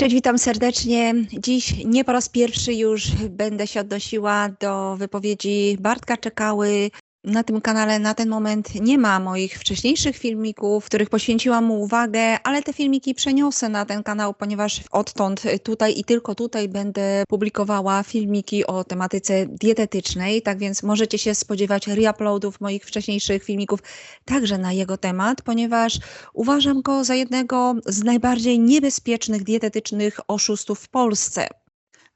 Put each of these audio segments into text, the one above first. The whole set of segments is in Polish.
Cześć, witam serdecznie. Dziś nie po raz pierwszy już będę się odnosiła do wypowiedzi Bartka Czekały. Na tym kanale na ten moment nie ma moich wcześniejszych filmików, w których poświęciłam mu uwagę, ale te filmiki przeniosę na ten kanał, ponieważ odtąd tutaj i tylko tutaj będę publikowała filmiki o tematyce dietetycznej. Tak więc możecie się spodziewać reuploadów moich wcześniejszych filmików także na jego temat, ponieważ uważam go za jednego z najbardziej niebezpiecznych dietetycznych oszustów w Polsce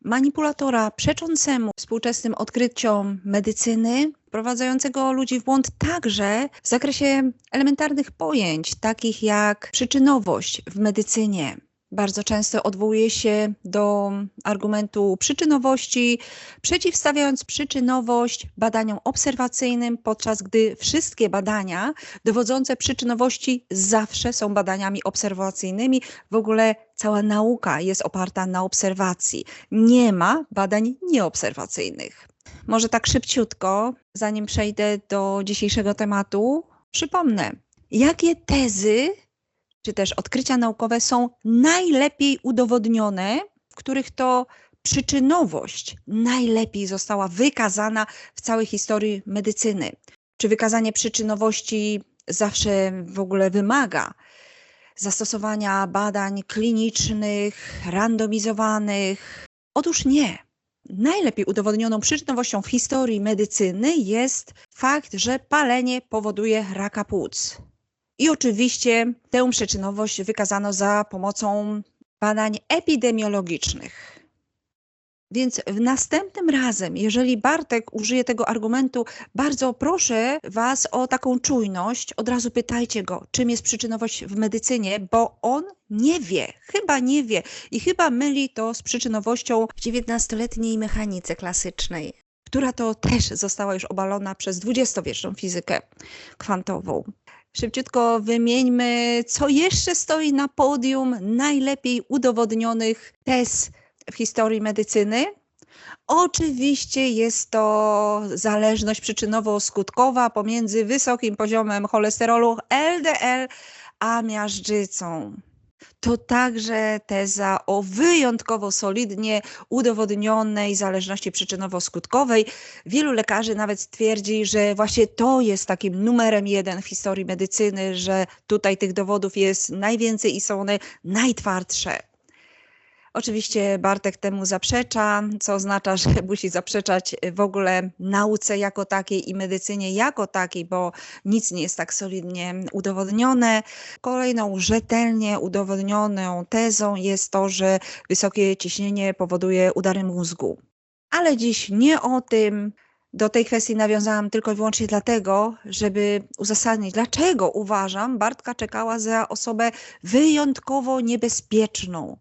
manipulatora przeczącemu współczesnym odkryciom medycyny, wprowadzającego ludzi w błąd także w zakresie elementarnych pojęć, takich jak przyczynowość w medycynie. Bardzo często odwołuje się do argumentu przyczynowości, przeciwstawiając przyczynowość badaniom obserwacyjnym, podczas gdy wszystkie badania dowodzące przyczynowości zawsze są badaniami obserwacyjnymi. W ogóle cała nauka jest oparta na obserwacji. Nie ma badań nieobserwacyjnych. Może tak szybciutko, zanim przejdę do dzisiejszego tematu, przypomnę, jakie tezy czy też odkrycia naukowe są najlepiej udowodnione, w których to przyczynowość najlepiej została wykazana w całej historii medycyny. Czy wykazanie przyczynowości zawsze w ogóle wymaga zastosowania badań klinicznych, randomizowanych? Otóż nie. Najlepiej udowodnioną przyczynowością w historii medycyny jest fakt, że palenie powoduje raka płuc. I oczywiście tę przyczynowość wykazano za pomocą badań epidemiologicznych. Więc następnym razem, jeżeli Bartek użyje tego argumentu, bardzo proszę Was o taką czujność. Od razu pytajcie go, czym jest przyczynowość w medycynie, bo on nie wie, chyba nie wie i chyba myli to z przyczynowością w XIX-letniej mechanice klasycznej, która to też została już obalona przez dwudziestowieczną fizykę kwantową. Szybciutko wymieńmy, co jeszcze stoi na podium najlepiej udowodnionych tez w historii medycyny. Oczywiście jest to zależność przyczynowo-skutkowa pomiędzy wysokim poziomem cholesterolu LDL a miażdżycą to także teza o wyjątkowo solidnie udowodnionej zależności przyczynowo-skutkowej. Wielu lekarzy nawet twierdzi, że właśnie to jest takim numerem jeden w historii medycyny, że tutaj tych dowodów jest najwięcej i są one najtwardsze. Oczywiście Bartek temu zaprzecza, co oznacza, że musi zaprzeczać w ogóle nauce jako takiej i medycynie jako takiej, bo nic nie jest tak solidnie udowodnione. Kolejną rzetelnie udowodnioną tezą jest to, że wysokie ciśnienie powoduje udary mózgu. Ale dziś nie o tym. Do tej kwestii nawiązałam tylko i wyłącznie dlatego, żeby uzasadnić, dlaczego uważam Bartka Czekała za osobę wyjątkowo niebezpieczną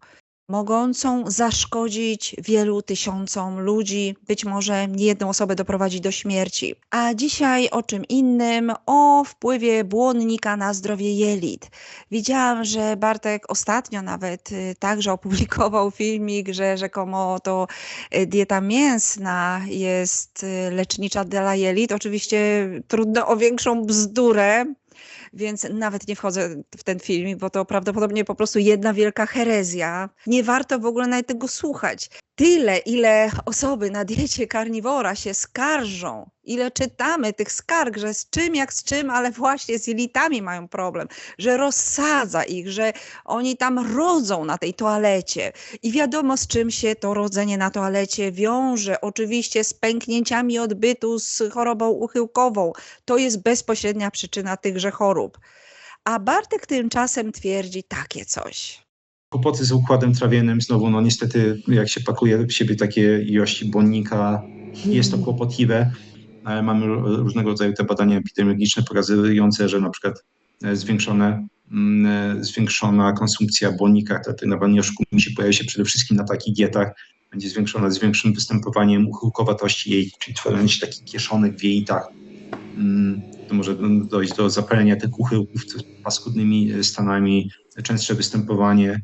mogącą zaszkodzić wielu tysiącom ludzi, być może niejedną osobę doprowadzić do śmierci. A dzisiaj o czym innym, o wpływie błonnika na zdrowie jelit. Widziałam, że Bartek ostatnio nawet y, także opublikował filmik, że rzekomo to y, dieta mięsna jest y, lecznicza dla jelit. Oczywiście trudno o większą bzdurę, więc nawet nie wchodzę w ten filmik, bo to prawdopodobnie po prostu jedna wielka herezja. Nie warto w ogóle nawet tego słuchać tyle, ile osoby na diecie karniwora się skarżą, ile czytamy tych skarg, że z czym jak z czym, ale właśnie z jelitami mają problem, że rozsadza ich, że oni tam rodzą na tej toalecie. I wiadomo, z czym się to rodzenie na toalecie wiąże. Oczywiście z pęknięciami odbytu, z chorobą uchyłkową. To jest bezpośrednia przyczyna tychże chorób. A Bartek tymczasem twierdzi takie coś kłopoty z układem trawiennym, znowu no niestety jak się pakuje w siebie takie ilości błonnika, jest to kłopotliwe, mamy różnego rodzaju te badania epidemiologiczne pokazujące, że na przykład e, zwiększone, mm, e, zwiększona konsumpcja błonnika, to na nie oszukujmy się, pojawia się przede wszystkim na takich dietach, będzie zwiększona z większym występowaniem uchyłkowatości jej, czyli tworzenie się takich kieszonek w jeitach. Mm, to może dojść do zapalenia tych uchyłków paskudnymi stanami, częstsze występowanie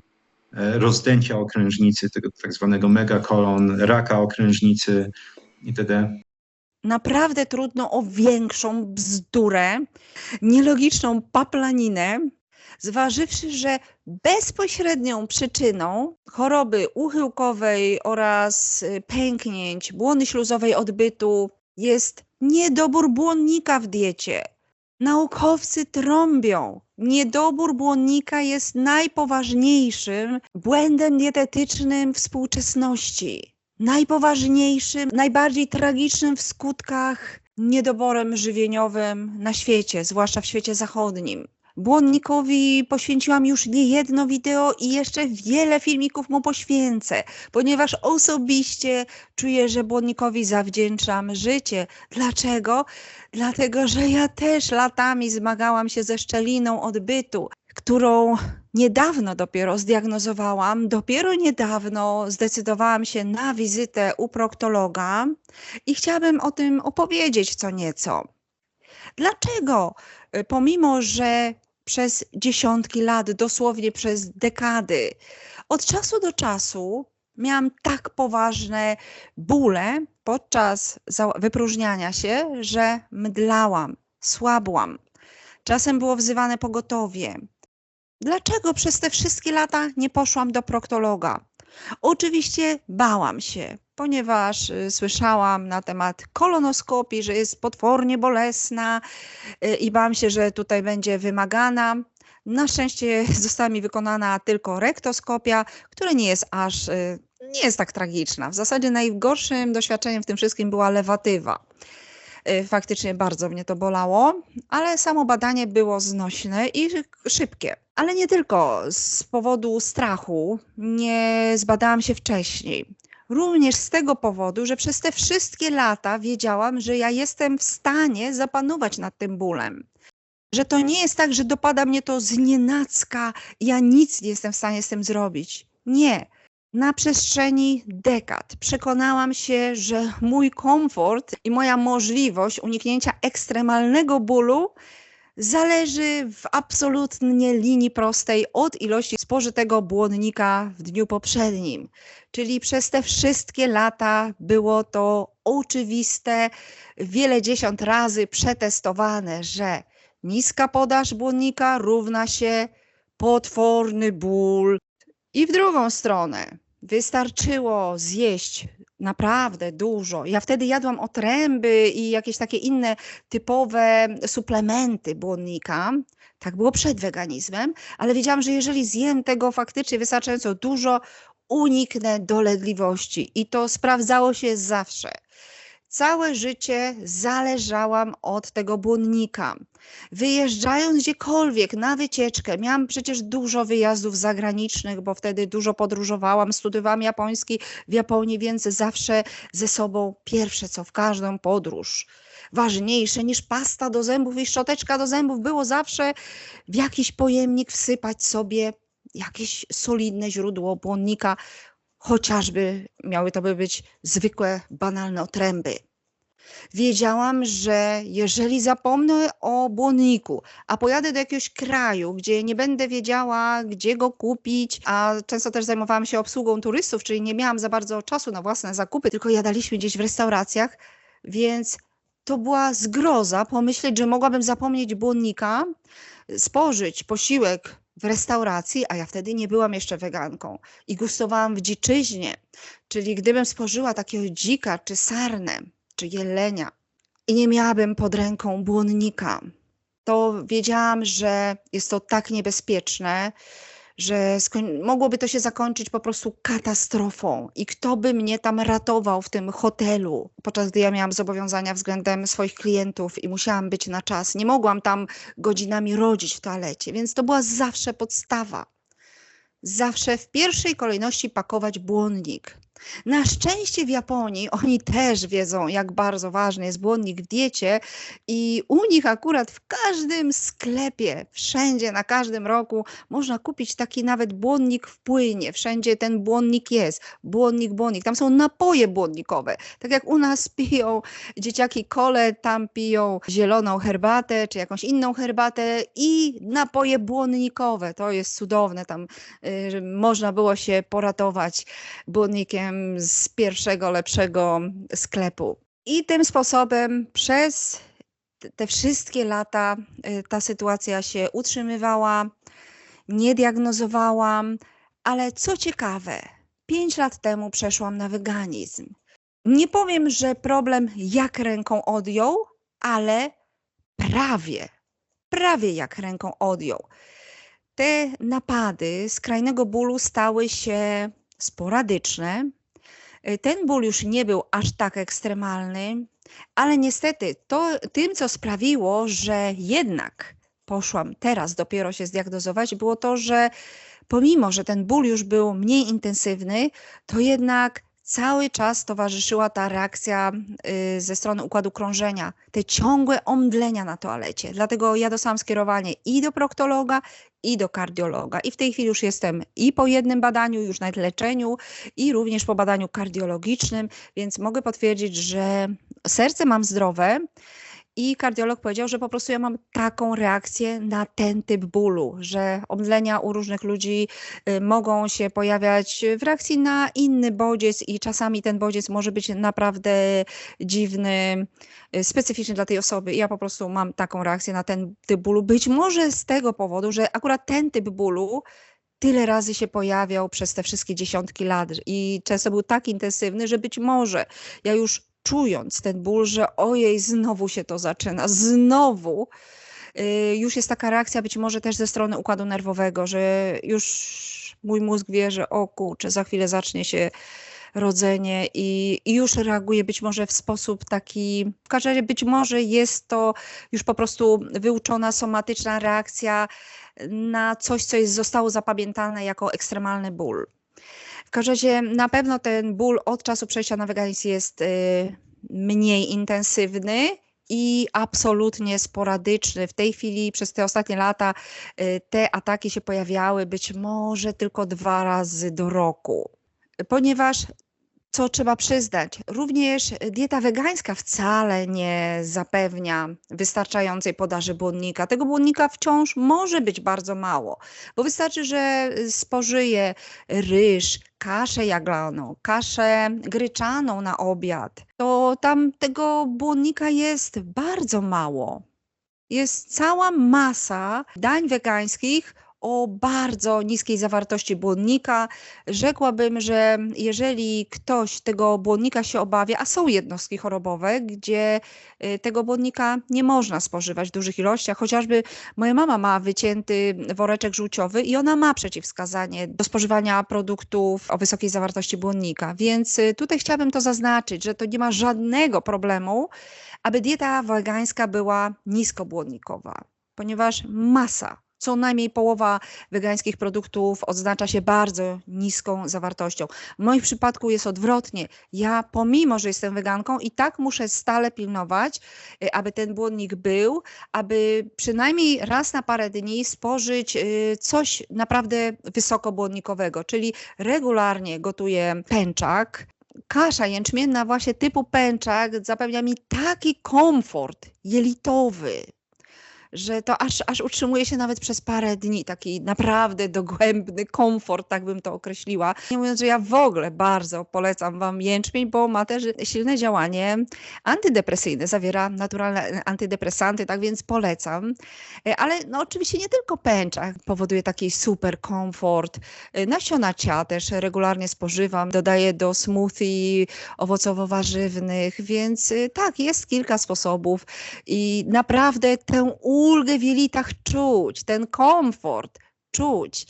E, rozdęcia okrężnicy, tego tak zwanego megakolon, raka okrężnicy itd. Naprawdę trudno o większą bzdurę, nielogiczną paplaninę, zważywszy, że bezpośrednią przyczyną choroby uchyłkowej oraz y, pęknięć błony śluzowej odbytu jest niedobór błonnika w diecie. Naukowcy trąbią, niedobór błonnika jest najpoważniejszym błędem dietetycznym współczesności. Najpoważniejszym, najbardziej tragicznym w skutkach niedoborem żywieniowym na świecie, zwłaszcza w świecie zachodnim. Błonnikowi poświęciłam już nie jedno wideo i jeszcze wiele filmików mu poświęcę, ponieważ osobiście czuję, że błonnikowi zawdzięczam życie. Dlaczego? Dlatego, że ja też latami zmagałam się ze szczeliną odbytu, którą niedawno dopiero zdiagnozowałam. Dopiero niedawno zdecydowałam się na wizytę u proktologa i chciałabym o tym opowiedzieć co nieco. Dlaczego, pomimo że przez dziesiątki lat, dosłownie przez dekady. Od czasu do czasu miałam tak poważne bóle podczas wypróżniania się, że mdlałam, słabłam. Czasem było wzywane pogotowie. Dlaczego przez te wszystkie lata nie poszłam do proktologa? Oczywiście bałam się, ponieważ y, słyszałam na temat kolonoskopii, że jest potwornie bolesna y, i bałam się, że tutaj będzie wymagana. Na szczęście została mi wykonana tylko rektoskopia, która nie jest aż y, nie jest tak tragiczna. W zasadzie najgorszym doświadczeniem w tym wszystkim była lewatywa. Faktycznie bardzo mnie to bolało, ale samo badanie było znośne i szybkie. Ale nie tylko z powodu strachu nie zbadałam się wcześniej. Również z tego powodu, że przez te wszystkie lata wiedziałam, że ja jestem w stanie zapanować nad tym bólem. Że to nie jest tak, że dopada mnie to z ja nic nie jestem w stanie z tym zrobić. Nie. Na przestrzeni dekad przekonałam się, że mój komfort i moja możliwość uniknięcia ekstremalnego bólu zależy w absolutnie linii prostej od ilości spożytego błonnika w dniu poprzednim. Czyli przez te wszystkie lata było to oczywiste, wiele dziesiąt razy przetestowane, że niska podaż błonnika równa się potworny ból. I w drugą stronę wystarczyło zjeść naprawdę dużo. Ja wtedy jadłam otręby i jakieś takie inne typowe suplementy błonnika. Tak było przed weganizmem, ale wiedziałam, że jeżeli zjem tego faktycznie wystarczająco dużo, uniknę dolegliwości. I to sprawdzało się zawsze. Całe życie zależałam od tego błonnika. Wyjeżdżając gdziekolwiek na wycieczkę, miałam przecież dużo wyjazdów zagranicznych, bo wtedy dużo podróżowałam, studiowałam japoński w Japonii, więc zawsze ze sobą pierwsze co w każdą podróż. Ważniejsze niż pasta do zębów i szczoteczka do zębów było zawsze w jakiś pojemnik wsypać sobie jakieś solidne źródło błonnika, chociażby miały to by być zwykłe, banalne otręby. Wiedziałam, że jeżeli zapomnę o błonniku, a pojadę do jakiegoś kraju, gdzie nie będę wiedziała, gdzie go kupić, a często też zajmowałam się obsługą turystów, czyli nie miałam za bardzo czasu na własne zakupy, tylko jadaliśmy gdzieś w restauracjach, więc to była zgroza pomyśleć, że mogłabym zapomnieć błonnika, spożyć posiłek w restauracji, a ja wtedy nie byłam jeszcze weganką i gustowałam w dziczyźnie, czyli gdybym spożyła takiego dzika czy sarnę, czy jelenia i nie miałabym pod ręką błonnika, to wiedziałam, że jest to tak niebezpieczne, że mogłoby to się zakończyć po prostu katastrofą. I kto by mnie tam ratował w tym hotelu, podczas gdy ja miałam zobowiązania względem swoich klientów i musiałam być na czas. Nie mogłam tam godzinami rodzić w toalecie, więc to była zawsze podstawa. Zawsze w pierwszej kolejności pakować błonnik. Na szczęście w Japonii oni też wiedzą, jak bardzo ważny jest błonnik w diecie i u nich akurat w każdym sklepie, wszędzie, na każdym roku można kupić taki nawet błonnik w płynie. Wszędzie ten błonnik jest. Błonnik, błonnik. Tam są napoje błonnikowe. Tak jak u nas piją dzieciaki kole, tam piją zieloną herbatę czy jakąś inną herbatę i napoje błonnikowe. To jest cudowne. Tam y, można było się poratować błonnikiem z pierwszego, lepszego sklepu. I tym sposobem przez te wszystkie lata y, ta sytuacja się utrzymywała. nie diagnozowałam, ale co ciekawe, pięć lat temu przeszłam na weganizm. Nie powiem, że problem jak ręką odjął, ale prawie, prawie jak ręką odjął. Te napady skrajnego bólu stały się sporadyczne. Ten ból już nie był aż tak ekstremalny, ale niestety to tym, co sprawiło, że jednak poszłam teraz dopiero się zdiagnozować, było to, że pomimo, że ten ból już był mniej intensywny, to jednak cały czas towarzyszyła ta reakcja y, ze strony układu krążenia, te ciągłe omdlenia na toalecie. Dlatego ja dostałam skierowanie i do proktologa, i do kardiologa. I w tej chwili już jestem i po jednym badaniu, już na leczeniu, i również po badaniu kardiologicznym, więc mogę potwierdzić, że serce mam zdrowe. I kardiolog powiedział, że po prostu ja mam taką reakcję na ten typ bólu, że omdlenia u różnych ludzi y, mogą się pojawiać w reakcji na inny bodziec i czasami ten bodziec może być naprawdę dziwny, y, specyficzny dla tej osoby. I ja po prostu mam taką reakcję na ten typ bólu. Być może z tego powodu, że akurat ten typ bólu tyle razy się pojawiał przez te wszystkie dziesiątki lat i często był tak intensywny, że być może ja już czując ten ból, że ojej, znowu się to zaczyna, znowu. Y, już jest taka reakcja być może też ze strony układu nerwowego, że już mój mózg wie, że o kurczę, za chwilę zacznie się rodzenie i, i, już reaguje być może w sposób taki, w każdym razie być może jest to już po prostu wyuczona somatyczna reakcja na coś, co jest, zostało zapamiętane jako ekstremalny ból. W każdym razie na pewno ten ból od czasu przejścia na weganizm jest y, mniej intensywny i absolutnie sporadyczny. W tej chwili przez te ostatnie lata y, te ataki się pojawiały być może tylko dwa razy do roku. Ponieważ co trzeba przyznać, również dieta wegańska wcale nie zapewnia wystarczającej podaży błonnika. Tego błonnika wciąż może być bardzo mało, bo wystarczy, że spożyje ryż, kaszę jaglaną, kaszę gryczaną na obiad, to tam tego błonnika jest bardzo mało. Jest cała masa dań wegańskich, o bardzo niskiej zawartości błonnika. Rzekłabym, że jeżeli ktoś tego błonnika się obawia, a są jednostki chorobowe, gdzie y, tego błonnika nie można spożywać w dużych ilościach, chociażby moja mama ma wycięty woreczek żółciowy i ona ma przeciwwskazanie do spożywania produktów o wysokiej zawartości błonnika. Więc y, tutaj chciałabym to zaznaczyć, że to nie ma żadnego problemu, aby dieta wegańska była niskobłonnikowa, ponieważ masa co najmniej połowa wegańskich produktów odznacza się bardzo niską zawartością. W moim przypadku jest odwrotnie. Ja, pomimo że jestem weganką, i tak muszę stale pilnować, y, aby ten błonnik był, aby przynajmniej raz na parę dni spożyć y, coś naprawdę wysokobłonnikowego, czyli regularnie gotuję pęczak, kasza jęczmienna właśnie typu pęczak zapewnia mi taki komfort jelitowy, że to aż, aż utrzymuje się nawet przez parę dni, taki naprawdę dogłębny komfort, tak bym to określiła. Nie mówiąc, że ja w ogóle bardzo polecam Wam jęczmień, bo ma też silne działanie antydepresyjne, zawiera naturalne antydepresanty, tak więc polecam. E, ale no oczywiście nie tylko pęczak powoduje taki super komfort. E, nasiona cia też regularnie spożywam, dodaję do smoothie owocowo-warzywnych, więc e, tak, jest kilka sposobów i naprawdę tę ulgę w jelitach czuć, ten komfort czuć.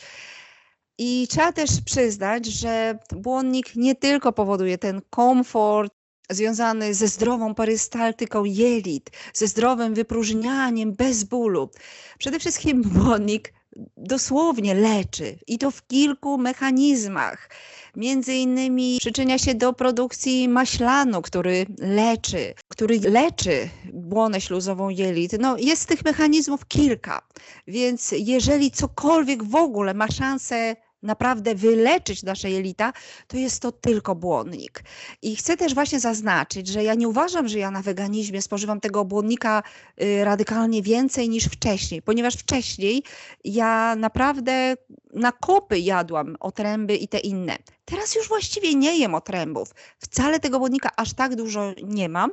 I trzeba też przyznać, że błonnik nie tylko powoduje ten komfort związany ze zdrową perystaltyką jelit, ze zdrowym wypróżnianiem bez bólu. Przede wszystkim błonnik dosłownie leczy i to w kilku mechanizmach. Między innymi przyczynia się do produkcji maślanu, który leczy, który leczy błonę śluzową jelit. No, jest tych mechanizmów kilka, więc jeżeli cokolwiek w ogóle ma szansę naprawdę wyleczyć nasze jelita, to jest to tylko błonnik. I chcę też właśnie zaznaczyć, że ja nie uważam, że ja na weganizmie spożywam tego błonnika y, radykalnie więcej niż wcześniej, ponieważ wcześniej ja naprawdę na kopy jadłam otręby i te inne. Teraz już właściwie nie jem otrębów. Wcale tego błonnika aż tak dużo nie mam,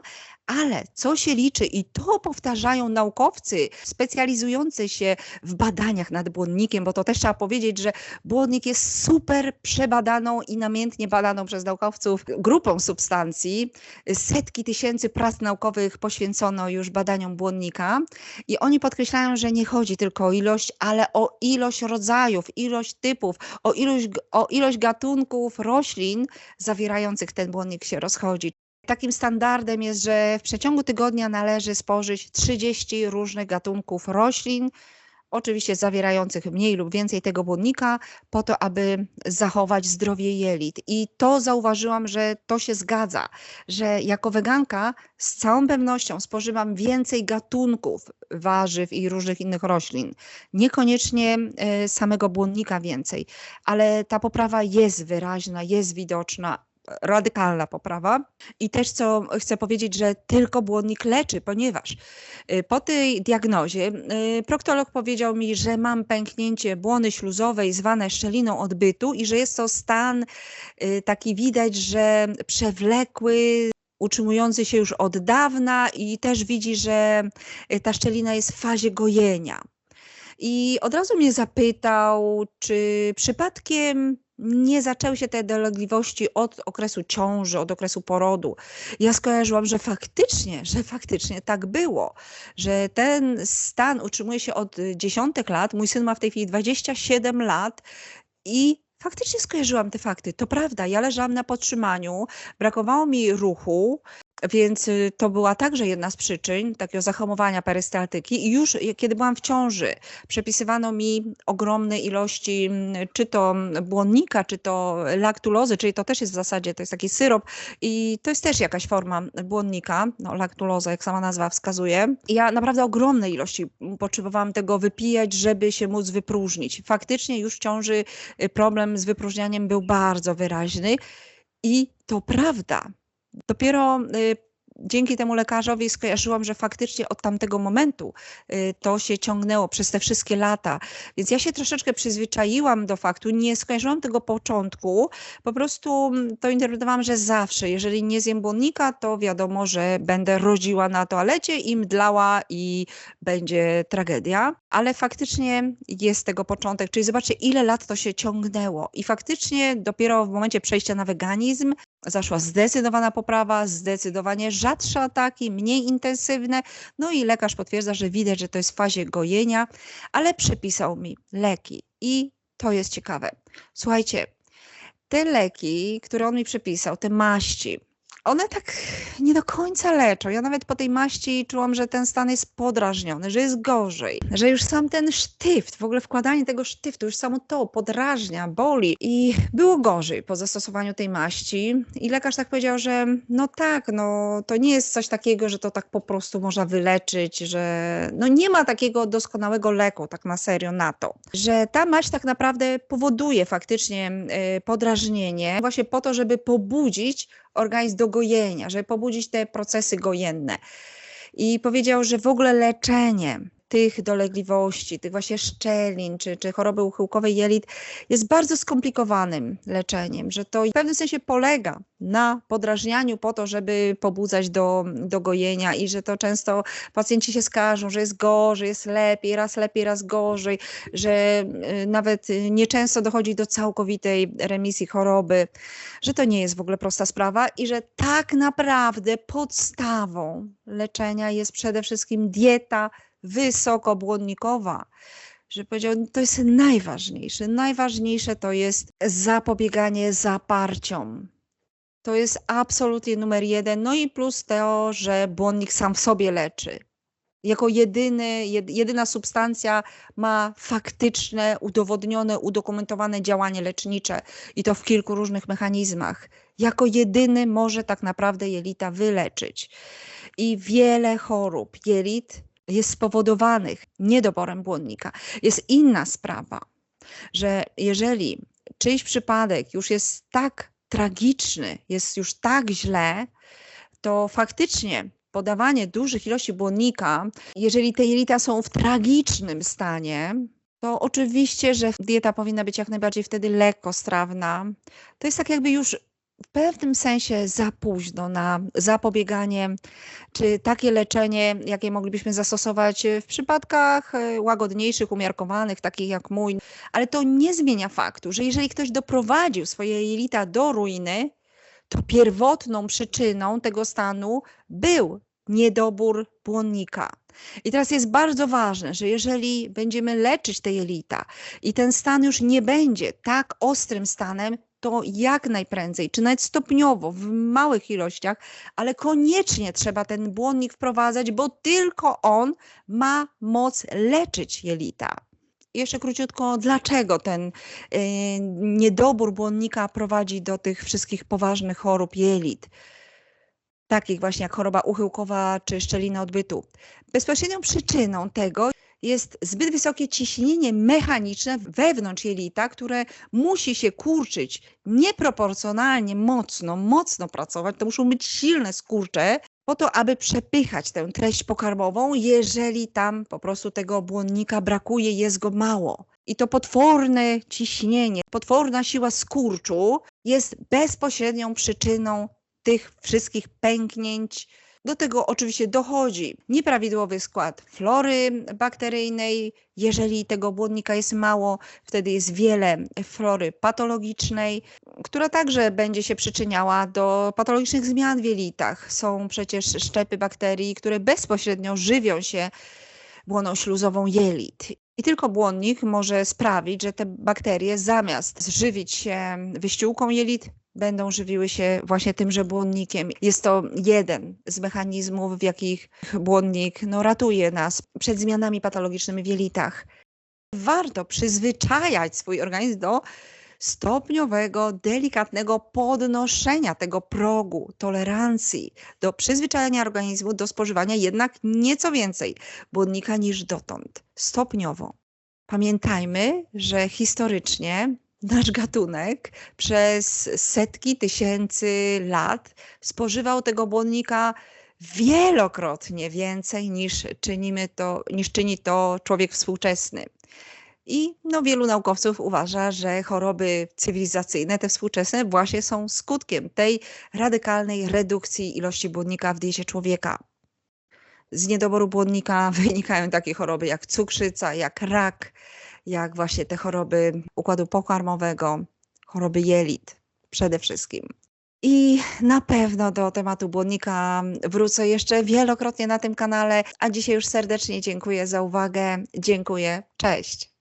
ale co się liczy i to powtarzają naukowcy specjalizujący się w badaniach nad błonnikiem, bo to też trzeba powiedzieć, że błonnik jest super przebadaną i namiętnie badaną przez naukowców grupą substancji. Setki tysięcy prac naukowych poświęcono już badaniom błonnika i oni podkreślają, że nie chodzi tylko o ilość, ale o ilość rodzajów, ilość typów, o ilość, o ilość gatunków roślin zawierających ten błonnik się rozchodzi. Takim standardem jest, że w przeciągu tygodnia należy spożyć 30 różnych gatunków roślin, oczywiście zawierających mniej lub więcej tego błonnika, po to, aby zachować zdrowie jelit. I to zauważyłam, że to się zgadza, że jako weganka z całą pewnością spożywam więcej gatunków warzyw i różnych innych roślin. Niekoniecznie e, samego błonnika więcej, ale ta poprawa jest wyraźna, jest widoczna radykalna poprawa. I też co chcę powiedzieć, że tylko błonnik leczy, ponieważ y, po tej diagnozie y, proktolog powiedział mi, że mam pęknięcie błony śluzowej zwane szczeliną odbytu i że jest to stan y, taki widać, że przewlekły, utrzymujący się już od dawna i też widzi, że ta szczelina jest w fazie gojenia. I od razu mnie zapytał, czy przypadkiem nie zaczęły się te dolegliwości od okresu ciąży, od okresu porodu. Ja skojarzyłam, że faktycznie, że faktycznie tak było, że ten stan utrzymuje się od dziesiątek lat. Mój syn ma w tej chwili 27 lat i faktycznie skojarzyłam te fakty. To prawda, ja leżałam na podtrzymaniu, brakowało mi ruchu, więc y, to była także jedna z przyczyn takiego zahamowania perystaltyki. I już kiedy byłam w ciąży, przepisywano mi ogromne ilości, mm, czy to błonnika, czy to laktulozy, czyli to też jest w zasadzie, to jest taki syrop i to jest też jakaś forma błonnika, no, laktuloza, jak sama nazwa wskazuje. I ja naprawdę ogromne ilości potrzebowałam tego wypijać, żeby się móc wypróżnić. Faktycznie już w ciąży y, problem z wypróżnianiem był bardzo wyraźny. I to prawda, Dopiero y, dzięki temu lekarzowi skojarzyłam, że faktycznie od tamtego momentu y, to się ciągnęło przez te wszystkie lata. Więc ja się troszeczkę przyzwyczaiłam do faktu, nie skojarzyłam tego początku, po prostu mm, to interpretowałam, że zawsze, jeżeli nie zjem błonnika, to wiadomo, że będę rodziła na toalecie i mdlała i będzie tragedia. Ale faktycznie jest tego początek, czyli zobaczcie, ile lat to się ciągnęło. I faktycznie dopiero w momencie przejścia na weganizm zaszła zdecydowana poprawa, zdecydowanie rzadsze ataki, mniej intensywne. No i lekarz potwierdza, że widać, że to jest w fazie gojenia, ale przepisał mi leki. I to jest ciekawe. Słuchajcie, te leki, które on mi przepisał, te maści, one tak nie do końca leczą. Ja nawet po tej maści czułam, że ten stan jest podrażniony, że jest gorzej, że już sam ten sztyft, w ogóle wkładanie tego sztyftu, już samo to podrażnia, boli i było gorzej po zastosowaniu tej maści. I lekarz tak powiedział, że no tak, no to nie jest coś takiego, że to tak po prostu można wyleczyć, że no nie ma takiego doskonałego leku tak na serio na to, że ta maść tak naprawdę powoduje faktycznie y, podrażnienie właśnie po to, żeby pobudzić organizm do gojenia, żeby pobudzić te procesy gojenne. I powiedział, że w ogóle leczenie tych dolegliwości, tych właśnie szczelin czy, czy choroby uchyłkowej jelit jest bardzo skomplikowanym leczeniem, że to w pewnym sensie polega na podrażnianiu po to, żeby pobudzać do, do gojenia i że to często pacjenci się skarżą, że jest gorzej, jest lepiej, raz lepiej, raz gorzej, że y, nawet nieczęsto dochodzi do całkowitej remisji choroby, że to nie jest w ogóle prosta sprawa i że tak naprawdę podstawą leczenia jest przede wszystkim dieta, wysokobłonnikowa, że powiedział, to jest najważniejsze. Najważniejsze to jest zapobieganie zaparciom. To jest absolutnie numer jeden. No i plus to, że błonnik sam w sobie leczy. Jako jedyny, jedyna substancja ma faktyczne, udowodnione, udokumentowane działanie lecznicze i to w kilku różnych mechanizmach. Jako jedyny może tak naprawdę jelita wyleczyć. I wiele chorób jelit jest spowodowanych niedoborem błonnika. Jest inna sprawa, że jeżeli czyjś przypadek już jest tak tragiczny, jest już tak źle, to faktycznie podawanie dużych ilości błonnika, jeżeli te jelita są w tragicznym stanie, to oczywiście, że dieta powinna być jak najbardziej wtedy lekkostrawna. To jest tak jakby już w pewnym sensie za późno na zapobieganie, czy takie leczenie, jakie moglibyśmy zastosować w przypadkach e, łagodniejszych, umiarkowanych, takich jak mój. Ale to nie zmienia faktu, że jeżeli ktoś doprowadził swoje jelita do ruiny, to pierwotną przyczyną tego stanu był niedobór błonnika. I teraz jest bardzo ważne, że jeżeli będziemy leczyć te jelita i ten stan już nie będzie tak ostrym stanem, to jak najprędzej, czy nawet stopniowo, w małych ilościach, ale koniecznie trzeba ten błonnik wprowadzać, bo tylko on ma moc leczyć jelita. Jeszcze króciutko, dlaczego ten y, niedobór błonnika prowadzi do tych wszystkich poważnych chorób jelit? takich właśnie jak choroba uchyłkowa czy szczelina odbytu. Bezpośrednią przyczyną tego jest zbyt wysokie ciśnienie mechaniczne wewnątrz jelita, które musi się kurczyć nieproporcjonalnie mocno, mocno pracować. To muszą być silne skurcze po to, aby przepychać tę treść pokarmową, jeżeli tam po prostu tego błonnika brakuje, jest go mało. I to potworne ciśnienie, potworna siła skurczu jest bezpośrednią przyczyną tych wszystkich pęknięć. Do tego oczywiście dochodzi nieprawidłowy skład flory bakteryjnej. Jeżeli tego błonnika jest mało, wtedy jest wiele flory patologicznej, która także będzie się przyczyniała do patologicznych zmian w jelitach. Są przecież szczepy bakterii, które bezpośrednio żywią się błoną śluzową jelit. I tylko błonnik może sprawić, że te bakterie zamiast żywić się wyściółką jelit, będą żywiły się właśnie tymże błonnikiem. Jest to jeden z mechanizmów, w jakich błonnik no, ratuje nas przed zmianami patologicznymi w jelitach. Warto przyzwyczajać swój organizm do stopniowego, delikatnego podnoszenia tego progu tolerancji, do przyzwyczajania organizmu do spożywania jednak nieco więcej błonnika niż dotąd, stopniowo. Pamiętajmy, że historycznie nasz gatunek przez setki tysięcy lat spożywał tego błonnika wielokrotnie więcej niż, czynimy to, niż czyni to człowiek współczesny. I no, wielu naukowców uważa, że choroby cywilizacyjne, te współczesne, właśnie są skutkiem tej radykalnej redukcji ilości błonnika w diecie człowieka. Z niedoboru błonnika wynikają takie choroby jak cukrzyca, jak rak, jak właśnie te choroby układu pokarmowego, choroby jelit przede wszystkim. I na pewno do tematu błonnika wrócę jeszcze wielokrotnie na tym kanale, a dzisiaj już serdecznie dziękuję za uwagę. Dziękuję. Cześć.